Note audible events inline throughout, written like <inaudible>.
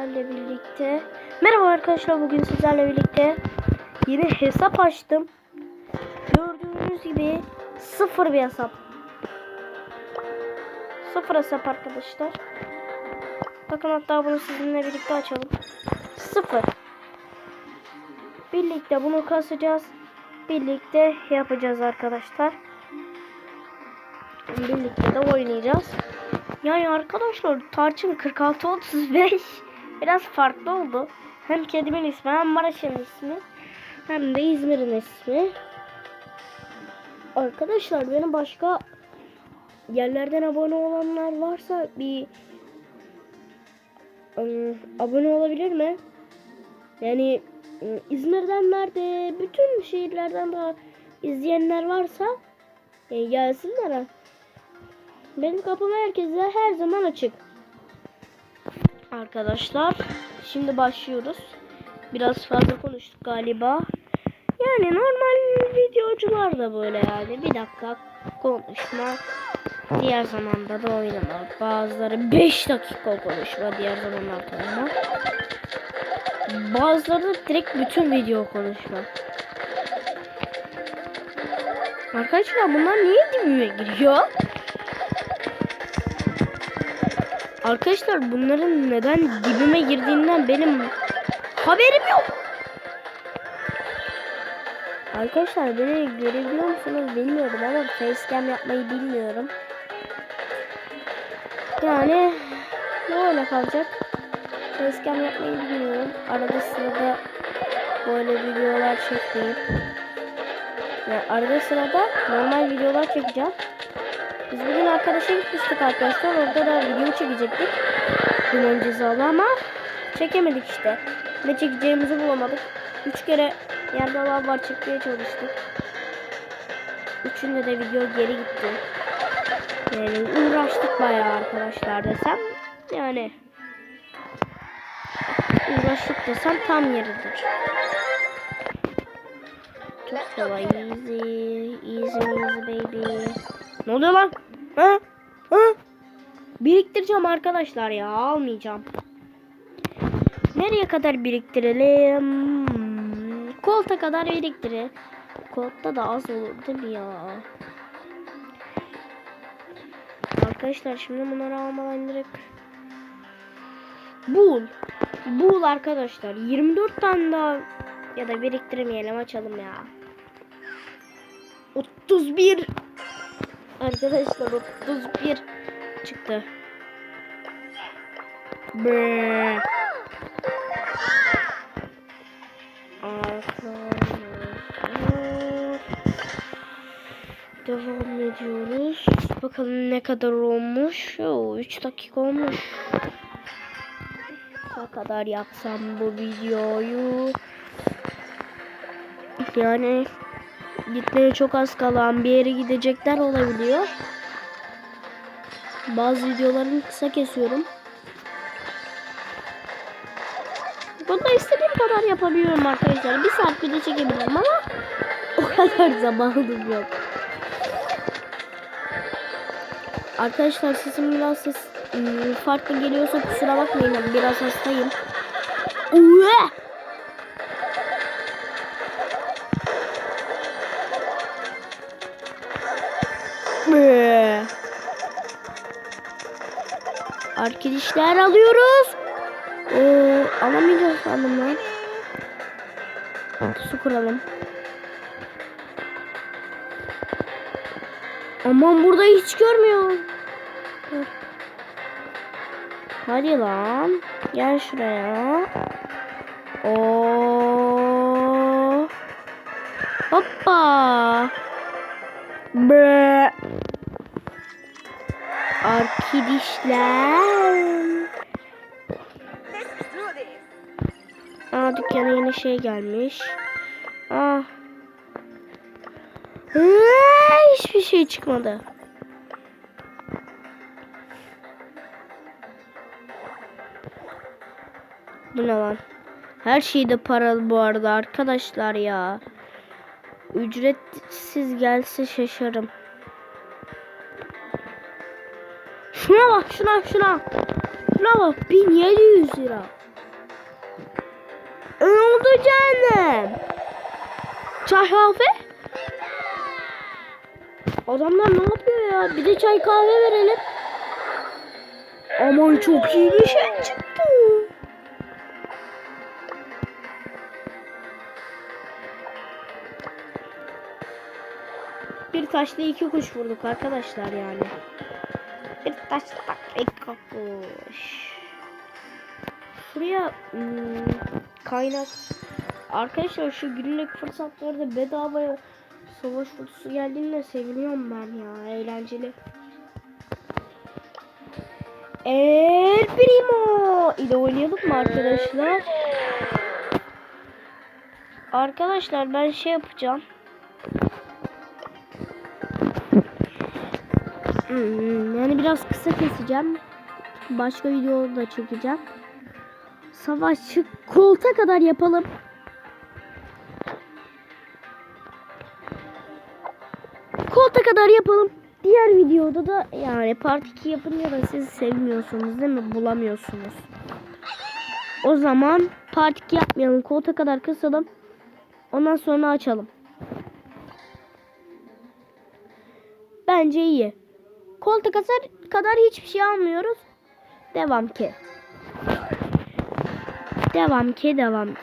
sizlerle birlikte Merhaba arkadaşlar bugün sizlerle birlikte yeni hesap açtım. Gördüğünüz gibi sıfır bir hesap. Sıfır hesap arkadaşlar. Bakın hatta bunu sizinle birlikte açalım. Sıfır. Birlikte bunu kasacağız. Birlikte yapacağız arkadaşlar. Birlikte de oynayacağız. Yani arkadaşlar Tarçın 4635 biraz farklı oldu. Hem kedimin ismi hem Maraş'ın ismi hem de İzmir'in ismi. Arkadaşlar benim başka yerlerden abone olanlar varsa bir ım, abone olabilir mi? Yani ım, İzmir'den nerede bütün şehirlerden de izleyenler varsa e, gelsinler. Benim kapım herkese her zaman açık. Arkadaşlar şimdi başlıyoruz. Biraz fazla konuştuk galiba. Yani normal videocular da böyle yani. Bir dakika konuşma. Diğer zamanda da oynama. Bazıları 5 dakika konuşma. Diğer zamanlarda oynama. Bazıları da direkt bütün video konuşma. Arkadaşlar bunlar niye dibime giriyor? Arkadaşlar bunların neden dibime girdiğinden benim haberim yok. Arkadaşlar beni görebiliyor musunuz bilmiyorum ama facecam yapmayı bilmiyorum. Yani böyle kalacak. Facecam yapmayı bilmiyorum. Arada sırada böyle videolar çekmeyip yani arada sırada normal videolar çekeceğim. Biz bugün arkadaşa gitmiştik arkadaşlar. Orada da video çekecektik. Limon cezalı ama çekemedik işte. Ne çekeceğimizi bulamadık. Üç kere yerde lav var çekmeye çalıştık. Üçünde de video geri gitti. Yani uğraştık bayağı arkadaşlar desem. Yani uğraştık desem tam yeridir. Çok kolay. Easy. Easy easy baby. Ne oluyor lan? Ha? Ha? Biriktireceğim arkadaşlar ya. Almayacağım. Nereye kadar biriktirelim? Kolta kadar biriktirelim. Koltta da az olur değil ya? Arkadaşlar şimdi bunları almadan direkt Bul. Bul arkadaşlar. 24 tane daha ya da biriktirmeyelim açalım ya. 31 Arkadaşlar 31 çıktı. Arkadaşlar. Devam ediyoruz. Bakalım ne kadar olmuş. Oo, 3 dakika olmuş. Ne kadar yapsam bu videoyu. Yani gitmeye çok az kalan bir yere gidecekler olabiliyor. Bazı videolarını kısa kesiyorum. Bunu da istediğim kadar yapabiliyorum arkadaşlar. Bir saat video çekebilirim ama o kadar zamanım yok. Arkadaşlar sesim biraz ses farklı geliyorsa kusura bakmayın biraz hastayım. Uwe! Arkadaşlar alıyoruz. Oo, alamayacağız sandım lan. Su kuralım. Aman burada hiç görmüyorum. Dur. Hadi lan. Gel şuraya. Oo. Hoppa. Bre. Arkadaşlar. Aa dükkana yeni şey gelmiş. Aa. Hı, hiçbir şey çıkmadı. Bu ne lan? Her şey de paralı bu arada arkadaşlar ya. Ücretsiz gelse şaşarım. Şuna bak şuna şuna. Şuna bak 1700 lira. oldu canım? Çay kahve? Adamlar ne yapıyor ya? Bir de çay kahve verelim. Aman çok iyi bir şey çıktı. Bir taşla iki kuş vurduk arkadaşlar yani. Taşla bak iki kuş. Şuraya hmm, kaynak. Arkadaşlar şu günlük fırsatlarda bedavaya savaş kutusu geldiğinde seviniyorum ben ya. Eğlenceli. El Primo ile oynayalım mı arkadaşlar? Arkadaşlar ben şey yapacağım. Hmm, yani biraz kısa keseceğim. Başka videoda da çekeceğim. Savaşçı kolta kadar yapalım. Kolta kadar yapalım. Diğer videoda da yani part 2 yapınca da siz sevmiyorsunuz değil mi? Bulamıyorsunuz. O zaman part 2 yapmayalım. Kolta kadar kısalım. Ondan sonra açalım. Bence iyi. Koltuk kadar, kadar hiçbir şey almıyoruz. Devam ki. Devam ki devam ki.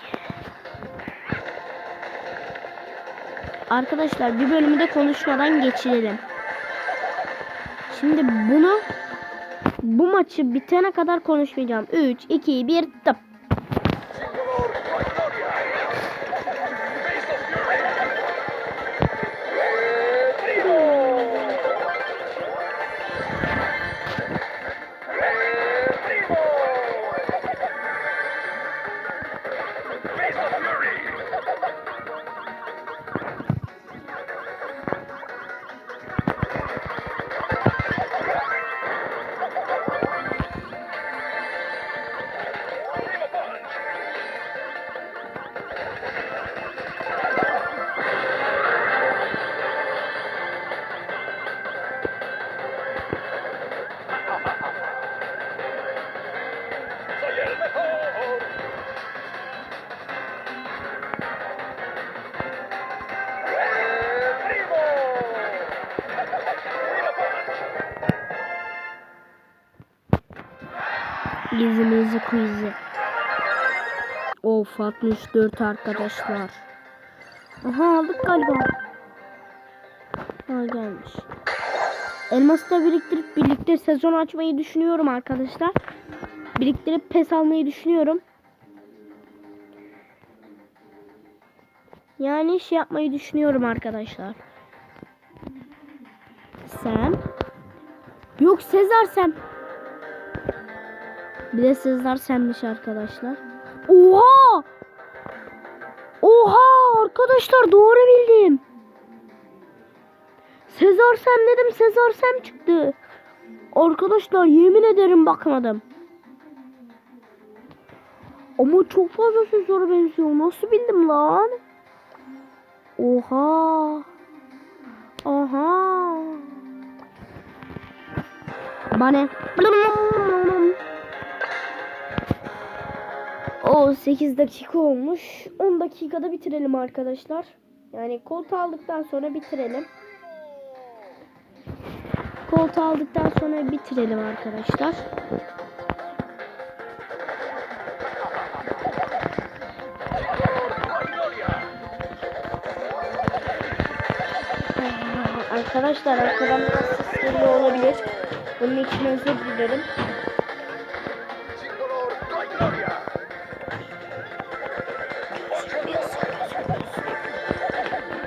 Arkadaşlar bir bölümü de konuşmadan geçirelim. Şimdi bunu bu maçı bitene kadar konuşmayacağım. 3, 2, 1, tıp. Gizimizi quizi. Of 64 arkadaşlar. Aha aldık galiba. Ha gelmiş. Elması da biriktirip birlikte sezon açmayı düşünüyorum arkadaşlar. Biriktirip pes almayı düşünüyorum. Yani şey yapmayı düşünüyorum arkadaşlar. Sam. Yok Sezar Sam. Bir de Sezar Sam'miş arkadaşlar. Oha! Oha arkadaşlar doğru bildim. Sezar Sam dedim Sezar Sam çıktı. Arkadaşlar yemin ederim bakmadım. Ama çok fazla Sezar'a benziyor. Nasıl bildim lan? Oha. Oha. Bana. O 8 dakika olmuş. 10 dakikada bitirelim arkadaşlar. Yani koltuğu aldıktan sonra bitirelim. Koltuğu aldıktan sonra bitirelim arkadaşlar. Arkadaşlar arkadan biraz ses geliyor olabilir. Bunun için özür dilerim.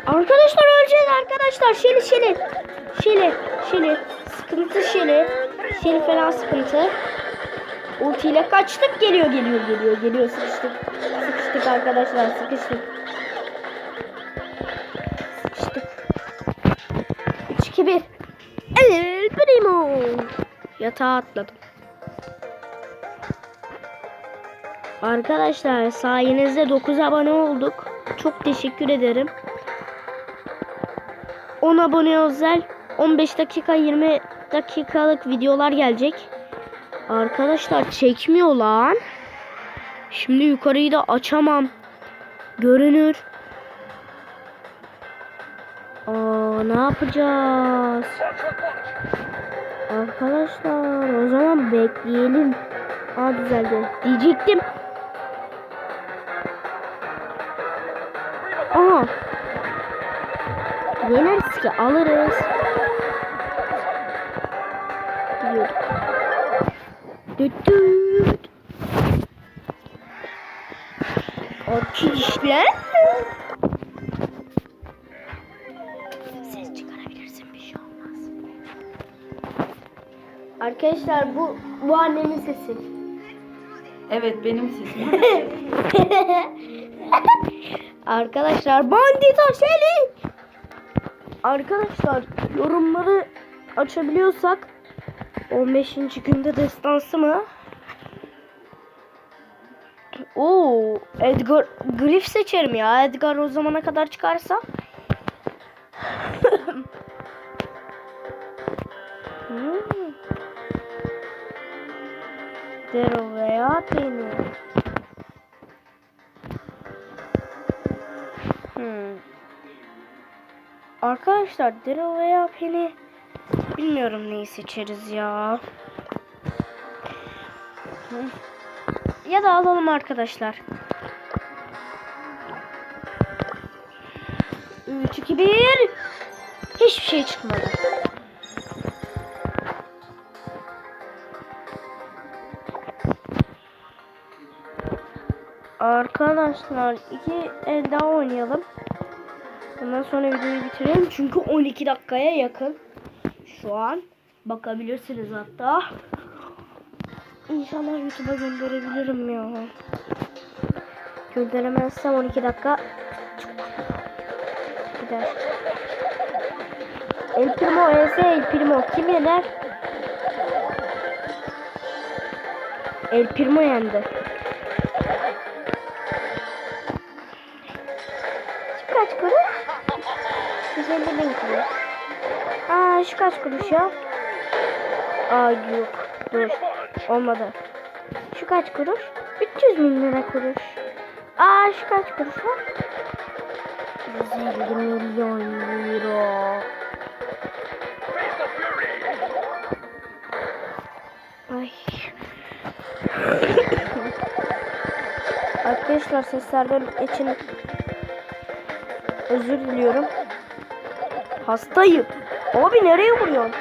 Arkadaşlar öleceğiz arkadaşlar. Şeli şeli. Şeli şeli. Sıkıntı şeli. Şeli fena sıkıntı. Ultiyle kaçtık. Geliyor geliyor geliyor geliyor. Sıkıştık. Sıkıştık arkadaşlar sıkıştık. Sıkıştık. 3 2 1. El primo. Yatağa atladım. Arkadaşlar sayenizde 9 abone olduk. Çok teşekkür ederim. 10 abone özel 15 dakika 20 dakikalık videolar gelecek. Arkadaşlar çekmiyor lan. Şimdi yukarıyı da açamam. Görünür. Aa, ne yapacağız? Arkadaşlar o zaman bekleyelim. Aa düzeldi. Diyecektim. Aha. Yeneriz ki alırız. Gidiyorum. Düt düt. Arkadaşlar. Ses çıkarabilirsin bir şey olmaz. Arkadaşlar bu bu annemin sesi. Evet benim sesim. <laughs> Arkadaşlar bandita Şeli. Arkadaşlar yorumları açabiliyorsak 15. günde destansı mı? Oo, Edgar Griff seçerim ya. Edgar o zamana kadar çıkarsa. <laughs> hmm. Dero veya Penny. Hmm. Arkadaşlar Dero veya Penny bilmiyorum neyi seçeriz ya. Ya da alalım arkadaşlar. 3 2 1 Hiçbir şey çıkmadı. Arkadaşlar iki el daha oynayalım. Ondan sonra videoyu bitirelim. Çünkü 12 dakikaya yakın. Şu an. Bakabilirsiniz hatta. İnşallah YouTube'a gönderebilirim ya. Gönderemezsem 12 dakika gider. El Primo vs El Primo kim yener? El Primo yendi. 150 bin kuruş. Aa şu kaç kuruş ya? Aa yok. Dur. Olmadı. Şu kaç kuruş? 300 bin lira kuruş. Aa şu kaç kuruş ha? 150 milyon euro. Ay. Arkadaşlar seslerden için özür diliyorum. Hastayım. Abi nereye vuruyorsun?